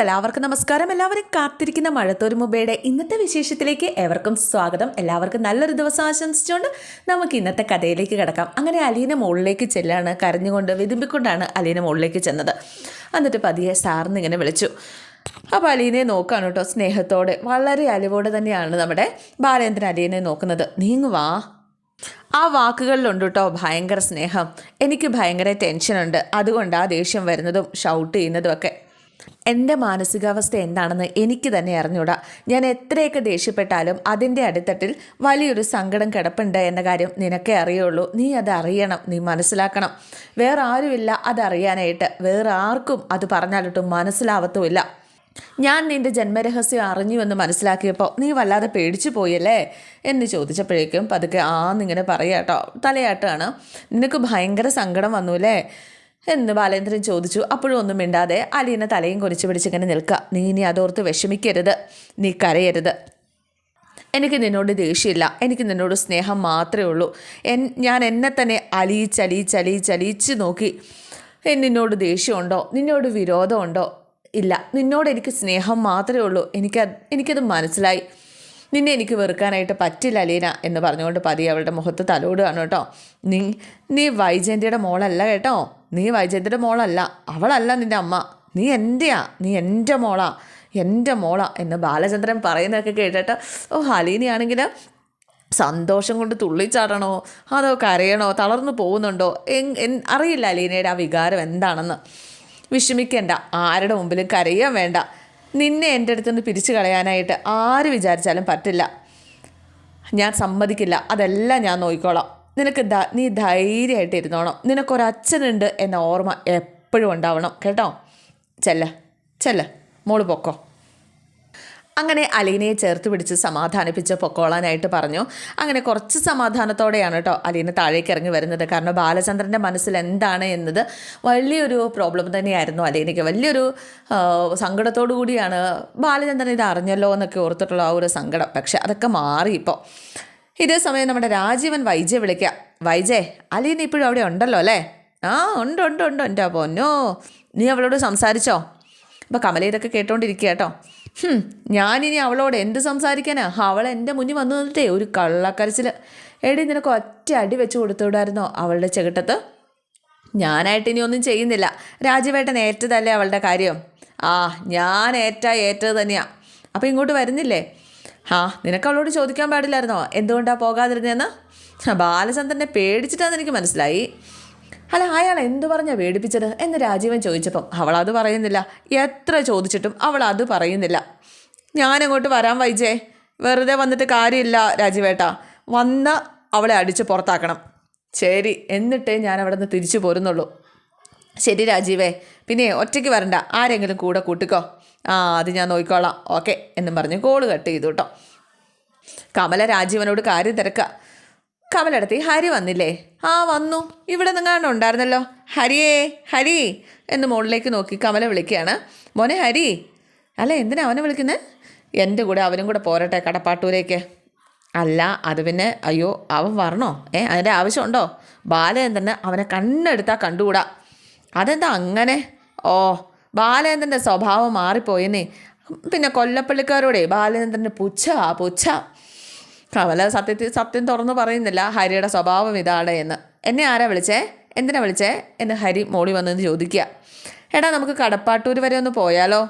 എല്ലാവർക്കും നമസ്കാരം. എല്ലാവരും കാത്തിരിക്കുന്ന മഴത്തോരുമുബയുടെ ഇന്നത്തെ വിശേഷത്തിലേക്ക് ഏവർക്കും സ്വാഗതം. എല്ലാവർക്കും നല്ലൊരു ദിവസം ആശംസിച്ചുകൊണ്ട് നമുക്ക് ഇന്നത്തെ കഥയിലേക്ക് കിടക്കാം. അങ്ങനെ അലീന മുകളിലേക്ക് ചെല്ലാണ് കരഞ്ഞുകൊണ്ട് വിതുമ്പിക്കൊണ്ടാണ് അലീന മുകളിലേക്ക് ചെന്നത്. എന്നിട്ട് പതിയെ സാറിന് ഇങ്ങനെ വിളിച്ചു. അപ്പോൾ അലീനെ നോക്കാണ് കേട്ടോ സ്നേഹത്തോടെ. വളരെ അലിവോടെ തന്നെയാണ് നമ്മുടെ ബാലേന്ദ്രൻ അലീനെ നോക്കുന്നത്. നീങ്ങുവാ ആ വാക്കുകളിലുണ്ട് കേട്ടോ ഭയങ്കര സ്നേഹം. എനിക്ക് ഭയങ്കര ടെൻഷനുണ്ട്. അതുകൊണ്ട് ആ ദേഷ്യം വരുന്നതും ഷൗട്ട് ചെയ്യുന്നതും ഒക്കെ. എന്റെ മാനസികാവസ്ഥ എന്താണെന്ന് എനിക്ക് തന്നെ അറിഞ്ഞൂടാ. ഞാൻ എത്രയൊക്കെ ദേഷ്യപ്പെട്ടാലും അതിന്റെ അടിത്തട്ടിൽ വലിയൊരു സങ്കടം കിടപ്പുണ്ട് എന്ന കാര്യം നിനക്കേ അറിയുള്ളൂ. നീ അത് അറിയണം. നീ മനസ്സിലാക്കണം. വേറെ ആരുമില്ല അതറിയാനായിട്ട്. വേറെ ആർക്കും അത് പറഞ്ഞാലിട്ടും മനസ്സിലാവത്തുമില്ല. ഞാൻ നിന്റെ ജന്മരഹസ്യം അറിഞ്ഞുവെന്ന് മനസ്സിലാക്കിയപ്പോൾ നീ വല്ലാതെ പേടിച്ചു പോയല്ലേ? എന്ന് ചോദിച്ചപ്പോഴേക്കും പതുക്കെ ആന്നിങ്ങനെ പറയാട്ടോ. തലയാട്ടാണ്. നിനക്ക് ഭയങ്കര സങ്കടം വന്നുല്ലേ എന്ന് ബാലേന്ദ്രൻ ചോദിച്ചു. അപ്പോഴും ഒന്നും മിണ്ടാതെ അലീന തലയും കുറിച്ച് പിടിച്ചിങ്ങനെ നിൽക്കുക. നീ ഇനി അതോർത്ത് വിഷമിക്കരുത്. നീ കരയരുത്. എനിക്ക് നിന്നോട് ദേഷ്യമില്ല. എനിക്ക് നിന്നോട് സ്നേഹം മാത്രമേ ഉള്ളൂ. എൻ ഞാൻ എന്നെ തന്നെ അലിയിച്ചലിയിച്ചലിയിച്ചലിയിച്ച് നോക്കി. നിന്നോട് ദേഷ്യമുണ്ടോ? നിന്നോട് വിരോധമുണ്ടോ? ഇല്ല. നിന്നോട് എനിക്ക് സ്നേഹം മാത്രമേ ഉള്ളൂ. എനിക്ക് എനിക്കത് മനസ്സിലായി. നിന്നെ എനിക്ക് വെറുക്കാനായിട്ട് പറ്റില്ല അലീന എന്ന് പറഞ്ഞുകൊണ്ട് പതി അവളുടെ മുഖത്ത് തലോടുകയാണ് കേട്ടോ. നീ നീ വൈജയന്തിയുടെ മോളല്ല കേട്ടോ. നീ വൈജയന്തിയുടെ മോളല്ല അവളല്ല നിന്റെ അമ്മ. നീ എന്റെയാ നീ എന്റെ മോളാ എന്റെ മോളാ എന്ന് ബാലചന്ദ്രൻ പറയുന്നതൊക്കെ കേട്ടിട്ട് ഓ ഹലീനിയാണെങ്കിൽ സന്തോഷം കൊണ്ട് തുള്ളിച്ചാടണോ അതോ കരയണോ തളർന്നു പോകുന്നുണ്ടോ അറിയില്ല അലീനയുടെ ആ വികാരം എന്താണെന്ന്. വിഷമിക്കേണ്ട ആരുടെ മുമ്പിലും കരയാൻ വേണ്ട. നിന്നെ എന്റെ അടുത്ത് നിന്ന് പിരിച്ചു കളയാനായിട്ട് ആര് വിചാരിച്ചാലും പറ്റില്ല. ഞാൻ സമ്മതിക്കില്ല അതെല്ലാം ഞാൻ നോക്കിക്കോളാം. നിനക്ക് നീ ധൈര്യമായിട്ട് ഇരുന്നോണം നിനക്കൊരച്ഛനുണ്ട് എന്ന ഓർമ്മ എപ്പോഴും ഉണ്ടാവണം. കേട്ടോ? ചെല്ല ചെല്ല. മോൾ പൊക്കോ. അങ്ങനെ അലീനയെ ചേർത്ത് പിടിച്ച് സമാധാനിപ്പിച്ച് പൊക്കോളാനായിട്ട് പറഞ്ഞു. അങ്ങനെ കുറച്ച് സമാധാനത്തോടെയാണ് കേട്ടോ അലീന താഴേക്ക് ഇറങ്ങി വരുന്നത്. കാരണം ബാലചന്ദ്രന്റെ മനസ്സിൽ എന്താണ് എന്നത് വലിയൊരു പ്രോബ്ലം തന്നെയായിരുന്നു അലീനയ്ക്ക്. വലിയൊരു സങ്കടത്തോടു കൂടിയാണ് ബാലചന്ദ്രൻ ഇത് അറിഞ്ഞല്ലോ എന്നൊക്കെ ഓർത്തിട്ടുള്ള ആ ഒരു സങ്കടം. പക്ഷെ അതൊക്കെ മാറി ഇപ്പോൾ. ഇതേ സമയം നമ്മുടെ രാജീവൻ വൈജയെ വിളിക്കുക. വൈജേ അലീന ഇപ്പോഴും അവിടെ ഉണ്ടല്ലോ അല്ലേ? ആ ഉണ്ട് ഉണ്ട് ഉണ്ട് എന്റെ പൊന്നോ. നീ അവളോട് സംസാരിച്ചോ? അപ്പോൾ കമല ഇതൊക്കെ കേട്ടോണ്ടിരിക്കുക കേട്ടോ. ഞാനിനി അവളോട് എന്ത് സംസാരിക്കാനാ? അവൾ എന്റെ മുന്നിൽ വന്നു നിന്നിട്ടേ ഒരു കള്ളക്കരച്ചിൽ എടി നിനക്ക് ഒറ്റ അടി വെച്ച് കൊടുത്തുവിടായിരുന്നോ അവളുടെ ചെകിട്ടത്ത്? ഞാനായിട്ട് ഇനി ഒന്നും ചെയ്യുന്നില്ല. രാജുവേട്ടൻ ഏറ്റതല്ലേ അവളുടെ കാര്യം? ആ ഞാൻ ഏറ്റ ഏറ്റത് തന്നെയാണ് അപ്പോൾ ഇങ്ങോട്ട് വരുന്നില്ലേ? ആ നിനക്ക് അവളോട് ചോദിക്കാൻ പാടില്ലായിരുന്നോ? എന്തുകൊണ്ടാണ് പോകാതിരുന്നതെന്ന് ബാലചന്ദ്രനെ പേടിച്ചിട്ടാന്ന് എനിക്ക് മനസ്സിലായി. അല്ല അയാൾ എന്തു പറഞ്ഞാൽ പേടിപ്പിച്ചത്? എന്ന് രാജീവൻ ചോദിച്ചപ്പം അവൾ അത് പറയുന്നില്ല. എത്ര ചോദിച്ചിട്ടും അവൾ അത് പറയുന്നില്ല. ഞാനങ്ങോട്ട് വരാൻ വൈജേ. വെറുതെ വന്നിട്ട് കാര്യമില്ല രാജീവേട്ട. വന്ന അവളെ അടിച്ച് പുറത്താക്കണം. ശരി എന്നിട്ടേ ഞാൻ അവിടെ നിന്ന് തിരിച്ചു പോരുന്നുള്ളൂ. ശരി രാജീവേ. പിന്നെ ഒറ്റയ്ക്ക് വരണ്ട. ആരെങ്കിലും കൂടെ കൂട്ടിക്കോ. ആ അത് ഞാൻ നോക്കിക്കോളാം. ഓക്കെ. എന്നും പറഞ്ഞ് കോൾ കട്ട് ചെയ്തു കേട്ടോ കമല രാജീവനോട് കാര്യം തിരക്കുക കമലടത്തി ഹരി വന്നില്ലേ? ആ വന്നു. ഇവിടെ നിങ്ങാണ്ട് ഉണ്ടായിരുന്നല്ലോ. ഹരിയേ ഹരി. എന്ന് മുകളിലേക്ക് നോക്കി കമല വിളിക്കുകയാണ്. മോനെ ഹരി. അല്ല എന്തിനാ അവനെ വിളിക്കുന്നത് എന്റെ കൂടെ അവനും കൂടെ പോരട്ടെ കടപ്പാട്ടൂരേക്ക്. അല്ല അത് പിന്നെ അയ്യോ അവൻ വരണോ? ഏ അതിന്റെ ആവശ്യമുണ്ടോ? ബാലചന്ദ്രന് അവനെ കണ്ണെടുത്താൽ കണ്ടുകൂടാ. അതെന്താ അങ്ങനെ? ഓ ബാലചന്ദ്രന്റെ സ്വഭാവം മാറിപ്പോയെന്നേ. പിന്നെ കൊല്ലപ്പള്ളിക്കാരോടെ ബാലചന്ദ്രന്റെ പുച്ഛ ആ പുച്ഛ. കമല സത്യത്തിൽ സത്യം തുറന്നു പറയുന്നില്ല ഹരിയുടെ സ്വഭാവം ഇതാണ് എന്ന്. എന്നെ ആരാ വിളിച്ചേ? എന്തിനാ വിളിച്ചേ? എന്ന് ഹരി മോളി വന്നെന്ന് ചോദിക്കുക. എടാ നമുക്ക് കടപ്പാട്ടൂർ വരെ ഒന്ന് പോയാലോ?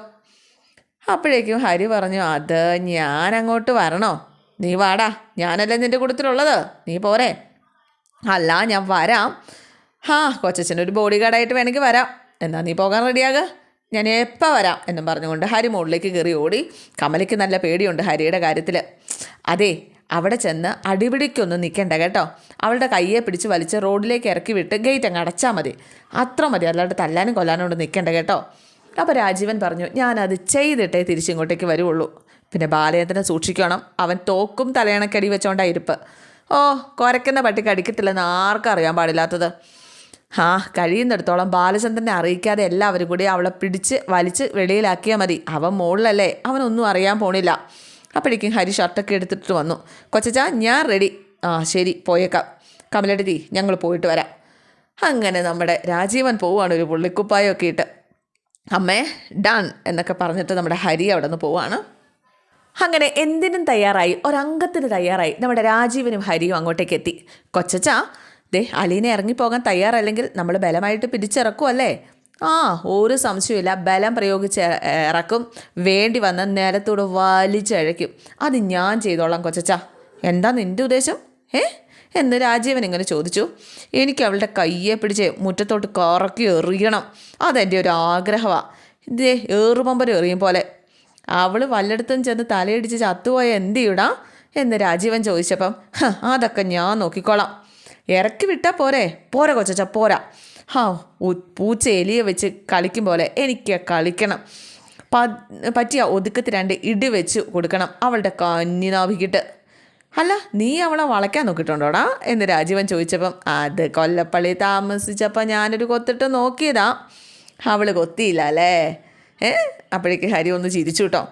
അപ്പോഴേക്കും ഹരി പറഞ്ഞു അത് ഞാൻ അങ്ങോട്ട് വരണോ? നീ വാടാ. ഞാനല്ലേ നിന്റെ കൂട്ടത്തിലുള്ളത്. നീ പോരെ. അല്ല ഞാൻ വരാം. ഹാ കൊച്ചച്ഛനൊരു ബോഡി ഗാർഡായിട്ട് വേണമെങ്കിൽ വരാം. എന്നാ നീ പോകാൻ റെഡിയാകുക. ഞാൻ എപ്പോൾ വരാം എന്നും പറഞ്ഞുകൊണ്ട് ഹരി മുകളിലേക്ക് കയറി ഓടി. കമലയ്ക്ക് നല്ല പേടിയുണ്ട് ഹരിയുടെ കാര്യത്തിൽ അതെ അവിടെ ചെന്ന് അടിപിടിക്കൊന്നും നിൽക്കണ്ട കേട്ടോ. അവളുടെ കയ്യെ പിടിച്ച് വലിച്ച് റോഡിലേക്ക് ഇറക്കി വിട്ട് ഗേറ്റ് അങ്ങ് അടച്ചാൽ മതി. അത്ര മതി അല്ലാണ്ട് തല്ലാനും കൊല്ലാനും കൊണ്ട് നിൽക്കണ്ട കേട്ടോ. അപ്പോൾ രാജീവൻ പറഞ്ഞു ഞാനത് ചെയ്തിട്ടേ തിരിച്ചിങ്ങോട്ടേക്ക് വരുള്ളൂ പിന്നെ ബാലയത്തിനെ സൂക്ഷിക്കണം. അവൻ തോക്കും തലയണക്കടി വെച്ചോണ്ടാ ഇരിപ്പ്. ഓ കുരയ്ക്കുന്ന പട്ടിക്ക് അടിക്കത്തില്ലെന്ന് ആർക്കും അറിയാൻ പാടില്ലാത്തത്? ആ കഴിയുന്നിടത്തോളം ബാലചന്ദ്രനെ അറിയിക്കാതെ എല്ലാവരും കൂടി അവളെ പിടിച്ച് വലിച്ച് വെളിയിലാക്കിയാൽ മതി. അവൻ മുകളിലല്ലേ അവനൊന്നും അറിയാൻ പോണില്ല. അപ്പോഴേക്കും ഹരി ഷർട്ടൊക്കെ എടുത്തിട്ട് വന്നു. കൊച്ചച്ചാ ഞാൻ റെഡി ആ ശരി പോയേക്കാം. കമലടി ഞങ്ങൾ പോയിട്ട് വരാം. അങ്ങനെ നമ്മുടെ രാജീവൻ പോവുകയാണ് ഒരു പുള്ളിക്കുപ്പായൊക്കെ ഇട്ട്. അമ്മേ ഡൺ എന്നൊക്കെ പറഞ്ഞിട്ട് നമ്മുടെ ഹരി അവിടെ നിന്ന് പോവാണ്. അങ്ങനെ എന്തിനും തയ്യാറായി ഒരംഗത്തിന് തയ്യാറായി നമ്മുടെ രാജീവനും ഹരിയും അങ്ങോട്ടേക്ക് എത്തി കൊച്ചച്ചാ ദേ അലീനെ ഇറങ്ങിപ്പോകാൻ തയ്യാറല്ലെങ്കിൽ നമ്മൾ ബലമായിട്ട് പിടിച്ചിറക്കുമല്ലേ ആ ഒരു സംശയമില്ല ബലം പ്രയോഗിച്ച് ഇറക്കും. വേണ്ടി വന്ന് നിലത്തോട് വലിച്ചഴയ്ക്കും. അത് ഞാൻ ചെയ്തോളാം കൊച്ചച്ചാ. എന്താ നിന്റെ ഉദ്ദേശം? ഏ എന്ന് രാജീവൻ ഇങ്ങനെ ചോദിച്ചു. എനിക്ക് അവളുടെ കയ്യെ പിടിച്ച് മുറ്റത്തോട്ട് കറക്കി എറിയണം. അതെന്റെ ഒരു ആഗ്രഹമാണ് ഇതേ ഏറുപമ്പരം എറിയും പോലെ. അവൾ വല്ലയിടത്തും ചെന്ന് തലയിടിച്ച് ചത്തുപോയ എന്ത് ചെയ്യടാ? എന്ന് രാജീവൻ ചോദിച്ചപ്പം "ഹ, അതൊക്കെ ഞാൻ നോക്കിക്കോളാം. ഇറക്കി വിട്ടാൽ പോരെ? പോരാ കൊച്ചച്ച പോരാ. ഹാ പൂച്ച എലിയെ വെച്ച് കളിക്കും പോലെ എനിക്ക് കളിക്കണം. പറ്റിയ ഒതുക്കത്തി രണ്ട് ഇടി വെച്ച് കൊടുക്കണം അവളുടെ കന്നിനാഭിക്കിട്ട്. അല്ല നീ അവളെ വളയ്ക്കാൻ നോക്കിയിട്ടുണ്ടോടാ? എന്ന് രാജീവൻ ചോദിച്ചപ്പം അത് കൊല്ലപ്പള്ളി താമസിച്ചപ്പോൾ ഞാനൊരു കൊത്തിട്ട് നോക്കിയതാ. അവൾ കൊത്തിയില്ല അല്ലേ ഏ അപ്പോഴേക്ക് ഹരി ഒന്ന് ചിരിച്ചു കേട്ടോ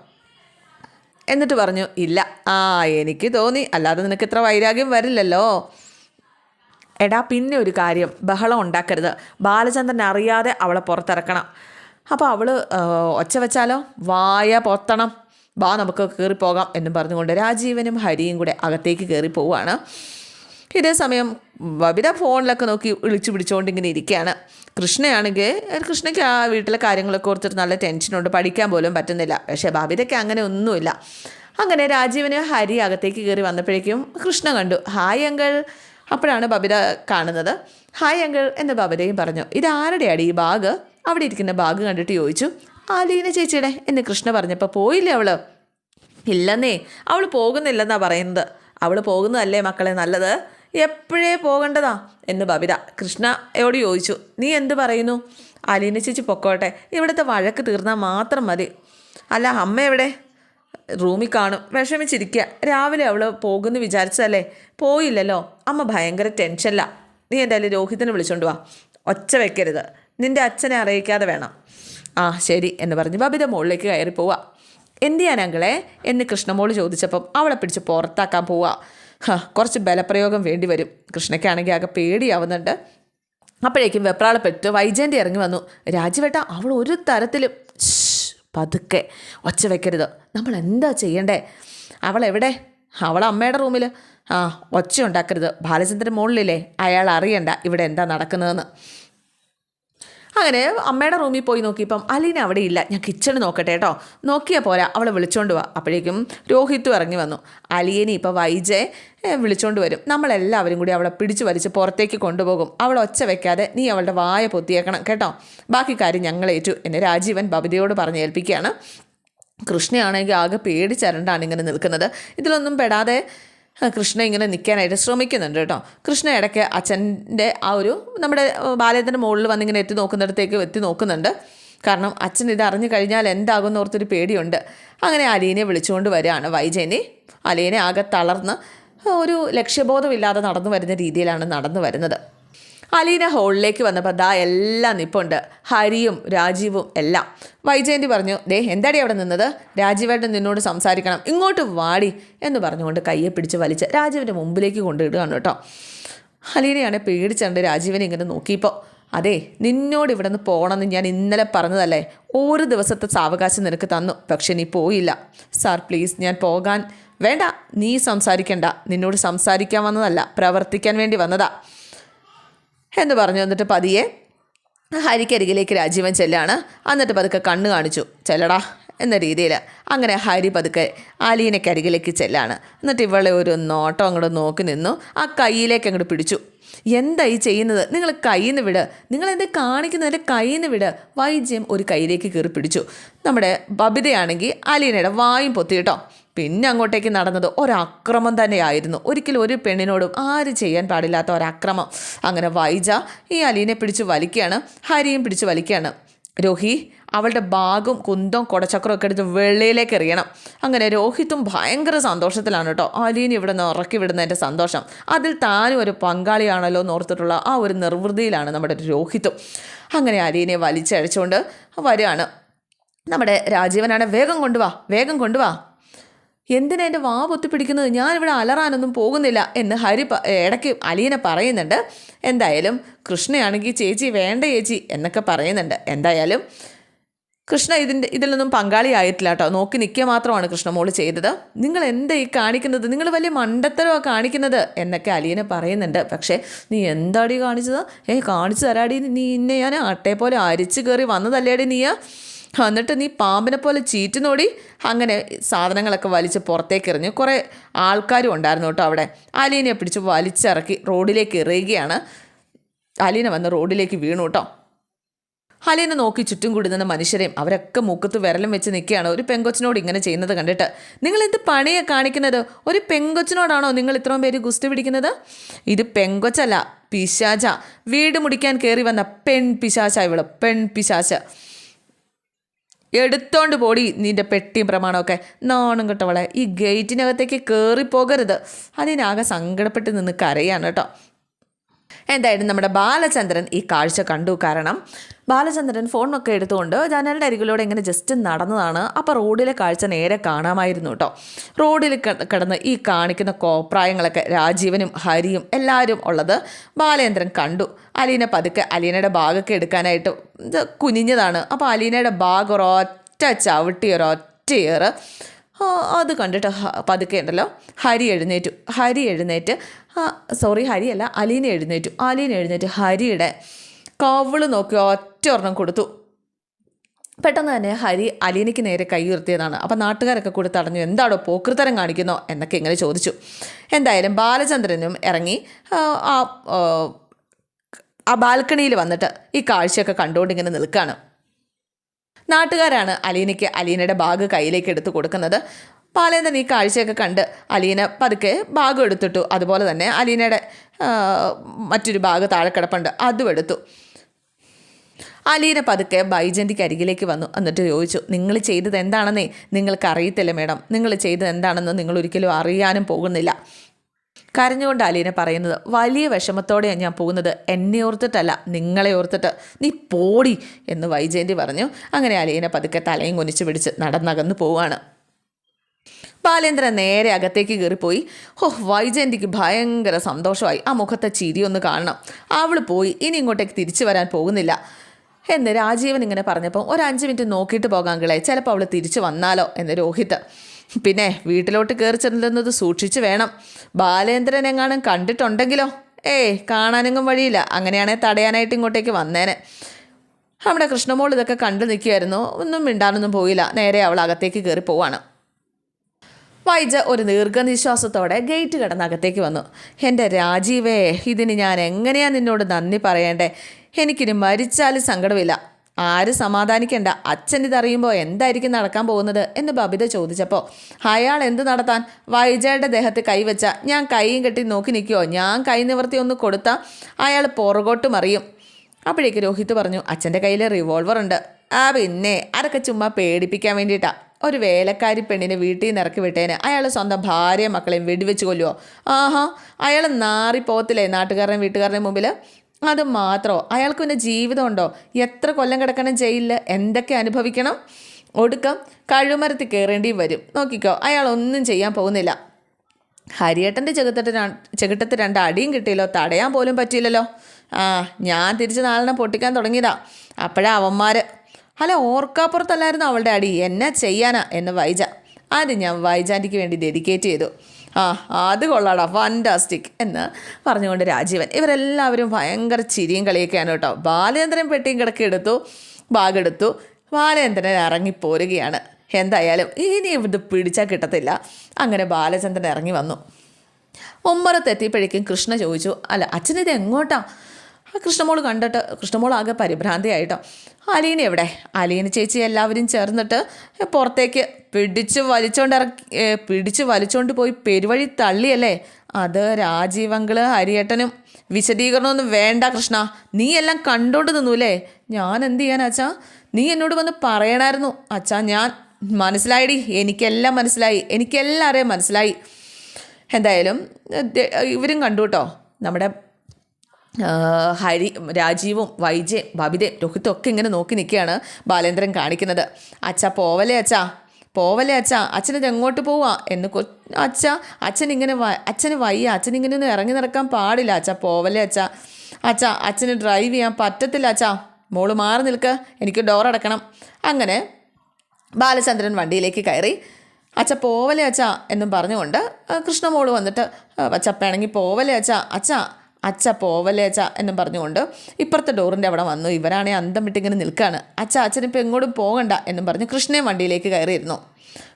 എന്നിട്ട് പറഞ്ഞു ഇല്ല ആ എനിക്ക് തോന്നി. അല്ലാതെ നിനക്ക് ഇത്ര വൈരാഗ്യം വരില്ലല്ലോ. എടാ പിന്നെ ഒരു കാര്യം. ബഹളം ഉണ്ടാക്കരുത്. ബാലചന്ദ്രൻ അറിയാതെ അവളെ പുറത്തിറക്കണം. അപ്പോൾ അവൾ ഒച്ച വെച്ചാലോ? വായ പൊത്തണം. വാ നമുക്ക് കയറിപ്പോകാം എന്നും പറഞ്ഞുകൊണ്ട് രാജീവനും ഹരിയും കൂടെ അകത്തേക്ക് കയറി പോവുകയാണ് ഇതേ സമയം ബബിത ഫോണിലൊക്കെ നോക്കി വിളിച്ചു പിടിച്ചുകൊണ്ട് ഇങ്ങനെ ഇരിക്കുകയാണ്. കൃഷ്ണയാണെങ്കിൽ കൃഷ്ണയ്ക്ക് ആ വീട്ടിലെ കാര്യങ്ങളൊക്കെ ഓർത്തിട്ട് നല്ല ടെൻഷനുണ്ട്. പഠിക്കാൻ പോലും പറ്റുന്നില്ല. പക്ഷേ ബബിതയ്ക്ക് അങ്ങനെ ഒന്നുമില്ല. അങ്ങനെ രാജീവന് ഹരി അകത്തേക്ക് കയറി വന്നപ്പോഴേക്കും കൃഷ്ണ കണ്ടു. Hi uncle. അപ്പോഴാണ് ബബിത കാണുന്നത്. ഹായ് അങ്കിൾ എന്ന് ബബിതയും പറഞ്ഞു. ഇതാരുടെയാണ് ഈ ബാഗ്? അവിടെ ഇരിക്കുന്ന ബാഗ് കണ്ടിട്ട് ചോദിച്ചു. ആലീന ചേച്ചിയുടെ എന്ന് കൃഷ്ണ പറഞ്ഞപ്പോൾ പോയില്ലേ അവൾ? ഇല്ലെന്നേ അവൾ പോകുന്നില്ലെന്നാ പറയുന്നത്. അവൾ പോകുന്നതല്ലേ മക്കളെ നല്ലത്? എപ്പോഴേ പോകേണ്ടതാ? എന്ന് ബബിത കൃഷ്ണയോട് ചോദിച്ചു. നീ എന്ത് പറയുന്നു? അലീന ചേച്ചി പൊക്കോട്ടെ. ഇവിടുത്തെ വഴക്ക് തീർന്നാൽ മാത്രം മതി. അല്ല അമ്മ എവിടെ? റൂമിൽ കാണും വിഷമിച്ചിരിക്കുക. രാവിലെ അവൾ പോകുന്നു വിചാരിച്ചതല്ലേ? പോയില്ലല്ലോ. അമ്മ ഭയങ്കര ടെൻഷനില്ല നീ എന്തായാലും രോഹിതനെ വിളിച്ചോണ്ട് വാ. ഒച്ച വെക്കരുത്. നിന്റെ അച്ഛനെ അറിയിക്കാതെ വേണം. ആ ശരി എന്ന് പറഞ്ഞ് ബബിത മുകളിലേക്ക് കയറി പോവാ. എന്ത് ചെയ്യാൻ അങ്കളെ? എന്ന് കൃഷ്ണമോൾ ചോദിച്ചപ്പം അവളെ പിടിച്ച് പുറത്താക്കാൻ പോവാ. കുറച്ച് ബലപ്രയോഗം വേണ്ടി വരും. കൃഷ്ണയ്ക്കാണെങ്കിൽ ആകെ പേടിയാവുന്നുണ്ട്. അപ്പോഴേക്കും വെപ്രാളപ്പെട്ട് വൈജയന്റെ ഇറങ്ങി വന്നു. രാജുവേട്ട അവൾ ഒരു തരത്തിലും പതുക്കെ ഒച്ച വെക്കരുത്. നമ്മൾ എന്താ ചെയ്യണ്ടേ? അവൾ എവിടെ അവൾ അമ്മയുടെ റൂമിൽ ആ ഒച്ച ഉണ്ടാക്കരുത്. ബാലചന്ദ്രൻ മുകളിലില്ലേ അയാൾ അറിയണ്ട ഇവിടെ എന്താ നടക്കുന്നതെന്ന്. അങ്ങനെ അമ്മയുടെ റൂമിൽ പോയി നോക്കിയപ്പം അലീന അവിടെ ഇല്ല. ഞാൻ കിച്ചണ് നോക്കട്ടെ കേട്ടോ. നോക്കിയാൽ പോരാ. അവളെ വിളിച്ചോണ്ട് വാ. അപ്പോഴേക്കും രോഹിത്തും ഇറങ്ങി വന്നു. അലിയനെ ഇപ്പോൾ വൈജെ ഏ, വിളിച്ചോണ്ട് വരും. നമ്മളെല്ലാവരും കൂടി അവളെ പിടിച്ചു വലിച്ച് പുറത്തേക്ക് കൊണ്ടുപോകും. അവൾ ഒച്ച വെക്കാതെ നീ അവളുടെ വായ പൊത്തിയേക്കണം കേട്ടോ. ബാക്കി കാര്യം ഞങ്ങളേറ്റു എന്നെ രാജീവൻ ബബിതയോട് പറഞ്ഞ് ഏൽപ്പിക്കുകയാണ്. കൃഷ്ണയാണെങ്കിൽ ആകെ പേടിച്ചരണ്ടാണ് ഇങ്ങനെ നിൽക്കുന്നത്. ഇതിലൊന്നും പെടാതെ കൃഷ്ണ ഇങ്ങനെ നിൽക്കാനായിട്ട് ശ്രമിക്കുന്നുണ്ട് കേട്ടോ. കൃഷ്ണ ഇടയ്ക്ക് അച്ഛന്റെ ആ ഒരു നമ്മുടെ ബാലേന്ദ്രന്റെ മുകളിൽ വന്നിങ്ങനെ എത്തി നോക്കുന്നിടത്തേക്ക് എത്തി നോക്കുന്നുണ്ട്. കാരണം അച്ഛൻ ഇത് അറിഞ്ഞു കഴിഞ്ഞാൽ എന്താകുമെന്ന് ഓർത്തൊരു പേടിയുണ്ട്. അങ്ങനെ അലീനെ വിളിച്ചുകൊണ്ട് വരികയാണ് വൈജയനെ. അലീനെ ആകെ തളർന്ന് ഒരു ലക്ഷ്യബോധമില്ലാതെ നടന്നു വരുന്ന രീതിയിലാണ് നടന്നു വരുന്നത്. അലീന ഹോളിലേക്ക് വന്നപ്പോൾ ദാ എല്ലാം നിപ്പുണ്ട്. ഹരിയും രാജീവും എല്ലാം. വൈജയന്തി പറഞ്ഞു ദേ എന്താടി അവിടെ നിന്നത്? രാജീവേട്ടൻ നിന്നോട് സംസാരിക്കണം. ഇങ്ങോട്ട് വാടി എന്ന് പറഞ്ഞുകൊണ്ട് കയ്യെ പിടിച്ച് വലിച്ച് രാജീവിന്റെ മുമ്പിലേക്ക് കൊണ്ടിടുകയാണ് കേട്ടോ. അലീനയാണെ പേടിച്ചുണ്ട് രാജീവനെ ഇങ്ങനെ നോക്കിയപ്പോൾ അതെ നിന്നോട് ഇവിടെ നിന്ന് പോകണമെന്ന് ഞാൻ ഇന്നലെ പറഞ്ഞതല്ലേ? ഒരു ദിവസത്തെ സാവകാശം നിനക്ക് തന്നു. പക്ഷെ നീ പോയില്ല. സാർ പ്ലീസ് ഞാൻ പോകാൻ വേണ്ട. നീ സംസാരിക്കണ്ട. നിന്നോട് സംസാരിക്കാൻ വന്നതല്ല. പ്രവർത്തിക്കാൻ വേണ്ടി വന്നതാ. എന്ന് പറഞ്ഞു. എന്നിട്ട് പതിയെ ഹരിക്കരികിലേക്ക് രാജീവൻ ചെല്ലാണ്. എന്നിട്ട് പതുക്കെ കണ്ണ് കാണിച്ചു. ചെല്ലടാ എന്ന രീതിയിൽ അങ്ങനെ ഹരി പതുക്കെ ആലീനക്കരികിലേക്ക് ചെല്ലാണ്. എന്നിട്ട് ഇവളെ ഒരു നോട്ടം അങ്ങോട്ട് നോക്കി നിന്നു. ആ കയ്യിലേക്ക് അങ്ങോട്ട് പിടിച്ചു. എന്താ ഈ ചെയ്യുന്നത്? നിങ്ങൾ കയ്യിൽ നിന്ന് വിട്. നിങ്ങൾ എന്ത് കാണിക്കുന്നതിന്റെ കയ്യിൽ നിന്ന് വിട്. വൈദ്യം ഒരു കയ്യിലേക്ക് കയറി പിടിച്ചു. നമ്മുടെ ബബിതയാണെങ്കിൽ അലീനയുടെ വായും പൊത്തി കേട്ടോ. പിന്നെ അങ്ങോട്ടേക്ക് നടന്നത് ഒരക്രമം തന്നെയായിരുന്നു. ഒരിക്കലും ഒരു പെണ്ണിനോടും ആര് ചെയ്യാൻ പാടില്ലാത്ത ഒരക്രമം. അങ്ങനെ വൈജ ഈ അലീനെ പിടിച്ച് വലിക്കുകയാണ് ഹരിയും പിടിച്ച് വലിക്കുകയാണ്. രോഹി അവളുടെ ബാഗും കുന്തവും കുടച്ചക്രവും ഒക്കെ എടുത്ത് വെള്ളയിലേക്ക് എറിയണം. അങ്ങനെ രോഹിത്തും ഭയങ്കര സന്തോഷത്തിലാണ് കേട്ടോ. അലീൻ ഇവിടെ നിന്ന് ഇറക്കി വിടുന്നതിന്റെ സന്തോഷം. അതിൽ താനും ഒരു പങ്കാളിയാണല്ലോ എന്ന് ഓർത്തിട്ടുള്ള ആ ഒരു നിർവൃതിയിലാണ് നമ്മുടെ രോഹിത്തും. അങ്ങനെ അലീനെ വലിച്ചഴിച്ചുകൊണ്ട് വരികയാണ്. നമ്മുടെ രാജീവനാണ് വേഗം കൊണ്ടുവാ വേഗം കൊണ്ടുവാ. എന്തിനാ എന്റെ വാ പൊത്തിപ്പിടിക്കുന്നത് ഞാനിവിടെ അലറാനൊന്നും പോകുന്നില്ല എന്ന് ഹരി ഇടയ്ക്ക് അലീന പറയുന്നുണ്ട്. എന്തായാലും കൃഷ്ണയാണെങ്കിൽ ചേച്ചി വേണ്ട ചേച്ചി എന്നൊക്കെ പറയുന്നുണ്ട്. എന്തായാലും കൃഷ്ണ ഇതിന്റെ ഇതിലൊന്നും പങ്കാളിയായിട്ടില്ല കേട്ടോ. നോക്കി നിൽക്കുക മാത്രമാണ് കൃഷ്ണ കൃഷ്ണമോൾ ചെയ്തത്. നിങ്ങൾ എന്താ ഈ കാണിക്കുന്നത്? നിങ്ങൾ വലിയ മണ്ടത്തരമാണ് കാണിക്കുന്നത് എന്നൊക്കെ അലീനെ പറയുന്നുണ്ട്. പക്ഷേ നീ എന്താടി കാണിച്ചത്? ഏ കാണിച്ചു തരാടി. നീ ഇന്നെ ഞാൻ ആട്ടെ പോലെ അരിച്ചു കയറി വന്നതല്ലേടി നീയാ? എന്നിട്ട് നീ പാമ്പിനെ പോലെ ചീറ്റുനോടി അങ്ങനെ സാധനങ്ങളൊക്കെ വലിച്ച് പുറത്തേക്ക് എറിഞ്ഞു കുറേ ആൾക്കാരും ഉണ്ടായിരുന്നു കേട്ടോ അവിടെ. അലീനെ പിടിച്ച് വലിച്ചിറക്കി റോഡിലേക്ക് എറിയുകയാണ്. അലീന വന്ന് റോഡിലേക്ക് വീണു കേട്ടോ. അലീനെ നോക്കി ചുറ്റും കൂടി നിന്ന മനുഷ്യരെയും അവരൊക്കെ മുക്കത്ത് വിരലും വെച്ച് നിൽക്കുകയാണ്. ഒരു പെങ്കൊച്ചിനോട് ഇങ്ങനെ ചെയ്യുന്നത് കണ്ടിട്ട്. നിങ്ങൾ എന്ത് പണിയെ കാണിക്കുന്നത്? ഒരു പെങ്കൊച്ചിനോടാണോ നിങ്ങൾ ഇത്രയും പേര് ഗുസ്തി പിടിക്കുന്നത്? ഇത് പെങ്കൊച്ചല്ല പിശാച. വീട് മുടിക്കാൻ കയറി വന്ന പെൺ പിശാച ഇവൾ പെൺ പിശാച്ച എടുത്തോണ്ട് പോടി നിന്റെ പെട്ടിയും പ്രമാണമൊക്കെ. നാണം കേട്ടവളെ ഈ ഗേറ്റിനകത്തേക്ക് കയറിപ്പോകരുത് അതിനാകെ സങ്കടപ്പെട്ട് നിന്ന് കരയാണ് കേട്ടോ. എന്തായാലും നമ്മുടെ ബാലചന്ദ്രൻ ഈ കാഴ്ച കണ്ടു. കാരണം ബാലചന്ദ്രൻ ഫോണൊക്കെ എടുത്തുകൊണ്ട് ജനലിന്റെ അരികിലൂടെ ഇങ്ങനെ ജസ്റ്റ് നടന്നതാണ്. അപ്പോൾ റോഡിലെ കാഴ്ച നേരെ കാണാമായിരുന്നു കേട്ടോ റോഡിൽ കിടന്ന് ഈ കാണിക്കുന്ന കോപ്രായങ്ങളൊക്കെ രാജീവനും ഹരിയും എല്ലാവരും ഉള്ളത് ബാലേന്ദ്രൻ കണ്ടു. അലീന പതുക്കെ അലീനയുടെ ബാഗൊക്കെ എടുക്കാനായിട്ട് കുനിഞ്ഞതാണ്. അപ്പോൾ അലീനയുടെ ബാഗ് ഒരൊറ്റ ചവിട്ടി ഒരൊറ്റ ആ, അത് കണ്ടിട്ട് പതുക്കെ ഉണ്ടല്ലോ. ഹരി എഴുന്നേറ്റു. ഹരി എഴുന്നേറ്റ് സോറി ഹരിയല്ല അലീന എഴുന്നേറ്റു. അലീന എഴുന്നേറ്റ് ഹരിയുടെ കവിൾ നോക്കി ഒറ്റ ഒരെണ്ണം കൊടുത്തു. പെട്ടെന്ന് തന്നെ ഹരി അലീനയ്ക്ക് നേരെ കൈ ഉയർത്തിയതാണ്. അപ്പം നാട്ടുകാരൊക്കെ കൂടി തടഞ്ഞു എന്താടോ പോക്കൃത്തരം കാണിക്കുന്നോ? എന്നൊക്കെ ഇങ്ങനെ ചോദിച്ചു. എന്തായാലും ബാലചന്ദ്രനും ഇറങ്ങി ആ, ആ ബാൽക്കണിയിൽ വന്നിട്ട് ഈ കാഴ്ചയൊക്കെ കണ്ടുകൊണ്ട് ഇങ്ങനെ നിൽക്കുകയാണ് നാട്ടുകാരാണ് അലീനയ്ക്ക് അലീനയുടെ ബാഗ് കയ്യിലേക്ക് എടുത്തു കൊടുക്കുന്നത്. ബാലേന്ദ്രൻ ഈ കാഴ്ചയൊക്കെ കണ്ട് അലീന പതുക്കെ ബാഗ് എടുത്തിട്ടു. അതുപോലെ തന്നെ അലീനയുടെ മറ്റൊരു ബാഗ് താഴെ കിടപ്പുണ്ട്. അതും എടുത്തു. അലീന പതുക്കെ ബൈജന്തിക്ക് അരികിലേക്ക് വന്നു. എന്നിട്ട് ചോദിച്ചു നിങ്ങൾ ചെയ്തത് എന്താണെന്നേ നിങ്ങൾക്ക് അറിയത്തില്ല മേഡം. നിങ്ങൾ ചെയ്തത് എന്താണെന്ന് നിങ്ങൾ ഒരിക്കലും അറിയാനും പോകുന്നില്ല. കരഞ്ഞുകൊണ്ട് അലീന പറയുന്നത് വലിയ വിഷമത്തോടെയാണ് ഞാൻ പോകുന്നത്. എന്നെ ഓർത്തിട്ടല്ല നിങ്ങളെ ഓർത്തിട്ട്. നീ പോടി എന്ന് വൈജയന്തി പറഞ്ഞു. അങ്ങനെ അലീന പതുക്കെ തലയും കൊനിച്ചു പിടിച്ച് നടന്നകന്ന് പോവുകയാണ് ബാലേന്ദ്രൻ നേരെ അകത്തേക്ക് കയറിപ്പോയി. ഹോ വൈജയന്തിക്ക് ഭയങ്കര സന്തോഷമായി. ആ മുഖത്തെ ചിരിയൊന്ന് കാണണം. അവൾ പോയി. ഇനി ഇങ്ങോട്ടേക്ക് തിരിച്ചു വരാൻ പോകുന്നില്ല. എന്ന് രാജീവൻ ഇങ്ങനെ പറഞ്ഞപ്പോൾ ഒരു അഞ്ച് മിനിറ്റ് നോക്കിയിട്ട് പോകാൻ കിളെ. ചിലപ്പോൾ അവൾ തിരിച്ചു വന്നാലോ എന്ന് രോഹിത്. പിന്നെ വീട്ടിലോട്ട് കയറി ചെല്ലുന്നത് സൂക്ഷിച്ച് വേണം. ബാലേന്ദ്രൻ എങ്ങാനും കണ്ടിട്ടുണ്ടെങ്കിലോ? ഏയ് കാണാനെങ്ങും വഴിയില്ല. അങ്ങനെയാണെങ്കിൽ തടയാനായിട്ട് ഇങ്ങോട്ടേക്ക് വന്നേനെ. നമ്മുടെ കൃഷ്ണമോൾ ഇതൊക്കെ കണ്ടു നിൽക്കുമായിരുന്നു ഒന്നും മിണ്ടാനൊന്നും പോയില്ല. നേരെ അവൾ അകത്തേക്ക് കയറി പോവാണ്. വൈജ ഒരു ദീർഘനിശ്വാസത്തോടെ ഗേറ്റ് കടന്ന് അകത്തേക്ക് വന്നു. എന്റെ രാജീവേ ഇതിന് ഞാൻ എങ്ങനെയാണ് നിന്നോട് നന്ദി പറയണ്ടേ? എനിക്കിനി മരിച്ചാലും സങ്കടമില്ല. ആര് സമാധാനിക്കണ്ട. അച്ഛൻ ഇതറിയുമ്പോൾ എന്തായിരിക്കും നടക്കാൻ പോകുന്നത് എന്ന് ബബിത ചോദിച്ചപ്പോൾ അയാൾ എന്ത് നടത്താൻ? വൈജയുടെ ദേഹത്ത് കൈവച്ച ഞാൻ കൈയും കെട്ടി നോക്കി നിൽക്കുമോ ഞാൻ കൈ നിവർത്തി ഒന്ന് കൊടുത്താൽ അയാൾ പുറകോട്ട് മറിയും. അപ്പോഴേക്ക് രോഹിത് പറഞ്ഞു അച്ഛന്റെ കയ്യിൽ റിവോൾവർ ഉണ്ട്. ആ പിന്നെ അതൊക്കെ ചുമ്മാ പേടിപ്പിക്കാൻ വേണ്ടിയിട്ടാ. ഒരു വേലക്കാരി പെണ്ണിനെ വീട്ടിൽ നിന്ന് ഇറക്കി വിട്ടേന്. അയാൾ സ്വന്തം ഭാര്യയും മക്കളെയും വെടിവെച്ച് കൊല്ലുവോ? ആഹാ അയാൾ നാറിപ്പോകത്തില്ലേ നാട്ടുകാരുടെയും വീട്ടുകാരുടെയും മുമ്പിൽ അത് മാത്രമോ അയാൾക്ക് പിന്നെ ജീവിതമുണ്ടോ? എത്ര കൊല്ലം കിടക്കണം ജയിലിൽ? എന്തൊക്കെ അനുഭവിക്കണം? ഒടുക്കം കഴുമരത്തിൽ കയറേണ്ടി വരും. നോക്കിക്കോ അയാൾ ഒന്നും ചെയ്യാൻ പോകുന്നില്ല. ഹരിയേട്ടന്റെ ചെകുത്തട്ട് ചെകിട്ടത്ത് രണ്ട് അടിയും കിട്ടിയല്ലോ. തടയാൻ പോലും പറ്റിയില്ലല്ലോ. ആ ഞാൻ തിരിച്ച് നാളിനെ പൊട്ടിക്കാൻ തുടങ്ങിയതാ. അപ്പോഴാ അവന്മാർ അല്ല ഓർക്കാപ്പുറത്തല്ലായിരുന്നു അവളുടെ അടി? എന്നാ ചെയ്യാനാ? എന്ന് വൈജ അത് ഞാൻ വൈജാന്റിക്ക് വേണ്ടി ഡെഡിക്കേറ്റ് ചെയ്തു. ആ അത് കൊള്ളാടാ. ഫാന്റാസ്റ്റിക് എന്ന് പറഞ്ഞുകൊണ്ട് രാജീവൻ. ഇവരെല്ലാവരും ഭയങ്കര ചിരിയും കളിയൊക്കെയാണ് കേട്ടോ. ബാലേന്ദ്രൻ പെട്ടിയും കിടക്കി എടുത്തു ബാഗെടുത്തു. ബാലേന്ദ്രൻ ഇറങ്ങിപ്പോരുകയാണ്. എന്തായാലും ഇനി ഇത് പിടിച്ചാൽ കിട്ടത്തില്ല. അങ്ങനെ ബാലചന്ദ്രൻ ഇറങ്ങി വന്നു. ഒമ്പറത്തെത്തിയപ്പോഴേക്കും കൃഷ്ണ ചോദിച്ചു അല്ല അച്ഛനിത് എങ്ങോട്ടാ ആ കൃഷ്ണമോൾ കണ്ടിട്ട് കൃഷ്ണമോൾ ആകെ പരിഭ്രാന്തിയായിട്ടോ. അലീന എവിടെ? അലീന ചേച്ചി എല്ലാവരും ചേർന്നിട്ട് പുറത്തേക്ക് പിടിച്ച് വലിച്ചോണ്ട് ഇറക്കി പിടിച്ച് വലിച്ചോണ്ട് പോയി പെരുവഴി തള്ളിയല്ലേ? അത് രാജീവങ്കിൾ ഹരിയേട്ടനും വിശദീകരണമൊന്നും വേണ്ട കൃഷ്ണ. നീ എല്ലാം കണ്ടോണ്ട് നിന്നുല്ലേ? ഞാൻ എന്ത് ചെയ്യാൻ അച്ഛാ? നീ എന്നോട് വന്ന് പറയണമായിരുന്നു അച്ഛാ ഞാൻ മനസ്സിലായിടി. എനിക്കെല്ലാം മനസ്സിലായി. എനിക്കെല്ലാവരെയും മനസ്സിലായി. എന്തായാലും ഇവരും കണ്ടു കേട്ടോ. നമ്മുടെ ഹരി രാജീവും വൈജയും ബബിതയും രോഹിത്തും ഒക്കെ ഇങ്ങനെ നോക്കി നിൽക്കുകയാണ് ബാലേന്ദ്രൻ കാണിക്കുന്നത്. അച്ഛ പോവലേ അച്ഛാ? പോവല്ലേ അച്ഛാ? അച്ഛനത് എങ്ങോട്ട് പോവാ? എന്ന് കൊ അച്ഛ അച്ഛൻ ഇങ്ങനെ അച്ഛന് വയ്യ. അച്ഛൻ ഇങ്ങനെ ഒന്നും ഇറങ്ങി നടക്കാൻ പാടില്ല. അച്ഛാ പോവല്ലേ അച്ഛാ? അച്ഛാ അച്ഛന് ഡ്രൈവ് ചെയ്യാൻ പറ്റത്തില്ല അച്ഛാ. മോൾ മാറി നിൽക്ക്. എനിക്ക് ഡോർ അടക്കണം. അങ്ങനെ ബാലചന്ദ്രൻ വണ്ടിയിലേക്ക് കയറി അച്ഛ പോവലേ അച്ഛ? എന്നും പറഞ്ഞുകൊണ്ട് കൃഷ്ണ കൃഷ്ണമോൾ വന്നിട്ട് അച്ഛ അച്ഛാ അച്ഛ? അച്ഛ അച്ഛ പോവല്ലേ അച്ഛ എന്നും പറഞ്ഞുകൊണ്ട് ഇപ്പുറത്തെ ഡോറിന്റെ അവിടെ വന്നു. ഇവരാണെ അന്തം വിട്ടിങ്ങനെ നിൽക്കുകയാണ് അച്ഛ അച്ഛനിപ്പോൾ എങ്ങോട്ടും പോകണ്ട എന്നും പറഞ്ഞ് കൃഷ്ണൻ വണ്ടിയിലേക്ക് കയറിയിരുന്നു.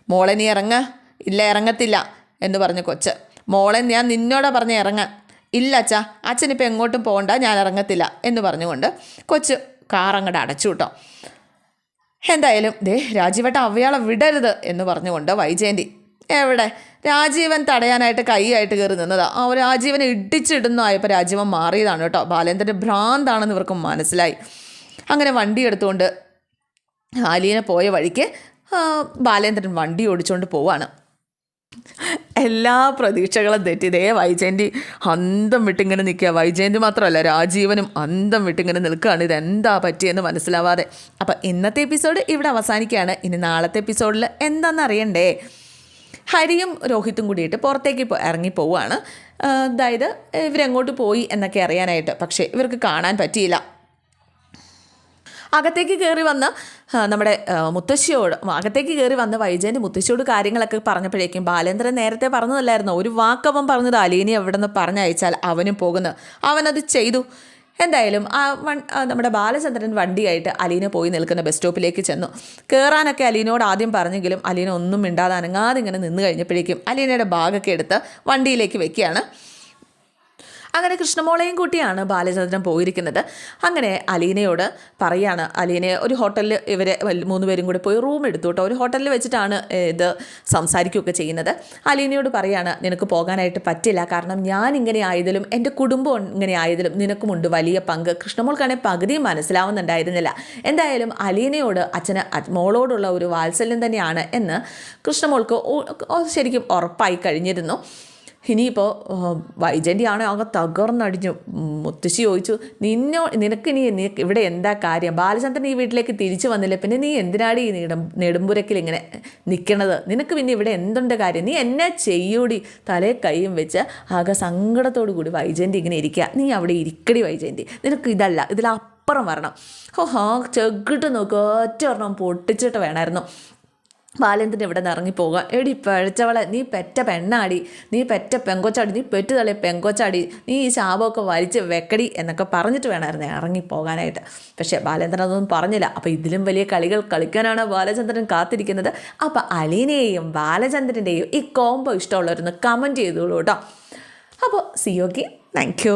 മോളെ നീ ഇറങ്ങ. ഇല്ല ഇറങ്ങത്തില്ല എന്ന് പറഞ്ഞു കൊച്ച്. മോളെ ഞാൻ നിന്നോടാ പറഞ്ഞ ഇറങ്ങാൻ. ഇല്ല അച്ഛ അച്ഛനിപ്പോൾ എങ്ങോട്ടും പോകണ്ട ഞാൻ ഇറങ്ങത്തില്ല എന്ന് പറഞ്ഞുകൊണ്ട് കൊച്ച് കാറങ്ങടെ അടച്ചു കേട്ടോ. എന്തായാലും ദേ രാജീവേട്ട അവയാളെ വിടരുത് എന്ന് പറഞ്ഞുകൊണ്ട് വൈജയന്തി എവിടെ? രാജീവൻ തടയാനായിട്ട് കൈയായിട്ട് കയറി നിന്നതാ. ആ രാജീവനെ ഇടിച്ചിടുന്നതായപ്പോൾ രാജീവൻ മാറിയതാണ് കേട്ടോ. ബാലേന്ദ്രന്റെ ഭ്രാന്താണെന്ന് ഇവർക്ക് മനസ്സിലായി. അങ്ങനെ വണ്ടി എടുത്തുകൊണ്ട് ആലീനെ പോയ വഴിക്ക് ബാലേന്ദ്രൻ വണ്ടി ഓടിച്ചുകൊണ്ട് പോവാണ്. എല്ലാ പ്രതീക്ഷകളും തെറ്റി. ഇതേ വൈജയന്തി അന്തം വിട്ടിങ്ങനെ നിൽക്കുക. വൈജയന്തി മാത്രമല്ല രാജീവനും അന്തം വിട്ടിങ്ങനെ നിൽക്കുകയാണ്. ഇതെന്താ പറ്റിയെന്ന് മനസ്സിലാവാതെ. അപ്പം ഇന്നത്തെ എപ്പിസോഡ് ഇവിടെ അവസാനിക്കുകയാണ്. ഇനി നാളത്തെ എപ്പിസോഡിൽ എന്താണെന്ന് അറിയണ്ടേ? ഹരിയും രോഹിത്തും കൂടിയിട്ട് പുറത്തേക്ക് ഇറങ്ങി പോവുകയാണ്. അതായത് ഇവരെങ്ങോട്ട് പോയി എന്നൊക്കെ അറിയാനായിട്ട്. പക്ഷേ ഇവർക്ക് കാണാൻ പറ്റിയില്ല. അകത്തേക്ക് കയറി വന്ന നമ്മുടെ മുത്തശ്ശിയോട് അകത്തേക്ക് കയറി വന്ന വൈജയന്റെ മുത്തശ്ശിയോട് കാര്യങ്ങളൊക്കെ പറഞ്ഞപ്പോഴേക്കും ബാലേന്ദ്രൻ നേരത്തെ പറഞ്ഞതല്ലായിരുന്നു? ഒരു വാക്കവൻ പറഞ്ഞത് അലീനി എവിടെ നിന്ന് പറഞ്ഞയച്ചാൽ അവനും പോകുന്നു. അവനത് ചെയ്തു. എന്തായാലും ആ വൺ നമ്മുടെ ബാലചന്ദ്രൻ വണ്ടിയായിട്ട് അലീന പോയി നിൽക്കുന്ന ബസ് സ്റ്റോപ്പിലേക്ക് ചെന്നു. കയറാനൊക്കെ അലീനോട് ആദ്യം പറഞ്ഞെങ്കിലും അലീന ഒന്നും മിണ്ടാതെ അനങ്ങാതെ ഇങ്ങനെ നിന്ന് കഴിഞ്ഞപ്പോഴേക്കും അലീനയുടെ ബാഗൊക്കെ എടുത്ത് വണ്ടിയിലേക്ക് വെക്കുകയാണ്. അങ്ങനെ കൃഷ്ണമോളെയും കൂട്ടിയാണ് ബാലചന്ദ്രൻ പോയിരിക്കുന്നത്. അങ്ങനെ അലീനയോട് പറയാണ് അലീനയെ ഒരു ഹോട്ടലിൽ ഇവരെ വൽ- മൂന്ന് പേരും കൂടി പോയി റൂം എടുത്തു കേട്ടോ. ഒരു ഹോട്ടലിൽ വെച്ചിട്ടാണ് ഇത് സംസാരിക്കുകയൊക്കെ ചെയ്യുന്നത്. അലീനയോട് പറയാണ് നിനക്ക് പോകാനായിട്ട് പറ്റില്ല. കാരണം ഞാൻ ഇങ്ങനെ ആയതിലും എന്റെ കുടുംബം ഇങ്ങനെ ആയതിലും നിനക്കുമുണ്ട് വലിയ പങ്ക്. കൃഷ്ണമോൾക്കാണെങ്കിൽ പകുതിയും മനസ്സിലാവുന്നുണ്ടായിരുന്നില്ല. എന്തായാലും അലീനയോട് അച്ഛന് മോളോടുള്ള ഒരു വാത്സല്യം തന്നെയാണ് എന്ന് കൃഷ്ണമോൾക്ക് ശരിക്കും ഉറപ്പായി കഴിഞ്ഞിരുന്നു. ഇനിയിപ്പോൾ ആണോ ആകെ തകർന്നടിഞ്ഞു. മുത്തശ്ശി ചോദിച്ചു നിന്നോ നിനക്ക് ഇനി ഇവിടെ എന്താ കാര്യം? ബാലചന്ദ്രൻ ഈ വീട്ടിലേക്ക് തിരിച്ചു വന്നില്ല? പിന്നെ നീ എന്തിനാടി ഈ നെടും നെടുമ്പുരക്കിൽ ഇങ്ങനെ നിൽക്കണത് നിനക്ക് പിന്നെ ഇവിടെ എന്തുണ്ട് കാര്യം? നീ എന്നെ ചെയ്യൂടി? തലേ കൈയും വെച്ച് ആകെ സങ്കടത്തോടു കൂടി വൈജയന്തി ഇങ്ങനെ ഇരിക്കുക നീ അവിടെ ഇരിക്കടി വൈജയന്തി. നിനക്ക് ഇതല്ല ഇതിലപ്പുറം വരണം. ഓ ഹാ ചെകിട്ട് നോക്കുക ഒറ്റ ഒരെണ്ണം പൊട്ടിച്ചിട്ട് വേണമായിരുന്നു ബാലേന്ദ്രൻ ഇവിടെ നിന്ന് ഇറങ്ങിപ്പോകുക എടി പഴച്ചവളെ നീ പെറ്റ പെണ്ണാടി. നീ പെറ്റ പെങ്കൊച്ചാടി. നീ പെറ്റു തള്ളിയ പെങ്കൊച്ചാടി. നീ ഈ ശാപമൊക്കെ വലിച്ച് വെക്കടി എന്നൊക്കെ പറഞ്ഞിട്ട് വേണമായിരുന്നു ഇറങ്ങിപ്പോകാനായിട്ട് പക്ഷേ ബാലേന്ദ്രൻ അതൊന്നും പറഞ്ഞില്ല. അപ്പോൾ ഇതിലും വലിയ കളികൾ കളിക്കാനാണ് ബാലചന്ദ്രൻ കാത്തിരിക്കുന്നത്? അപ്പോൾ അലീനയെയും ബാലചന്ദ്രന്റെയും ഈ കോംബോ ഇഷ്ടമുള്ളവരൊന്ന് കമന്റ് ചെയ്തോളൂ കേട്ടോ. അപ്പോൾ സി ഓക്കെ താങ്ക് യു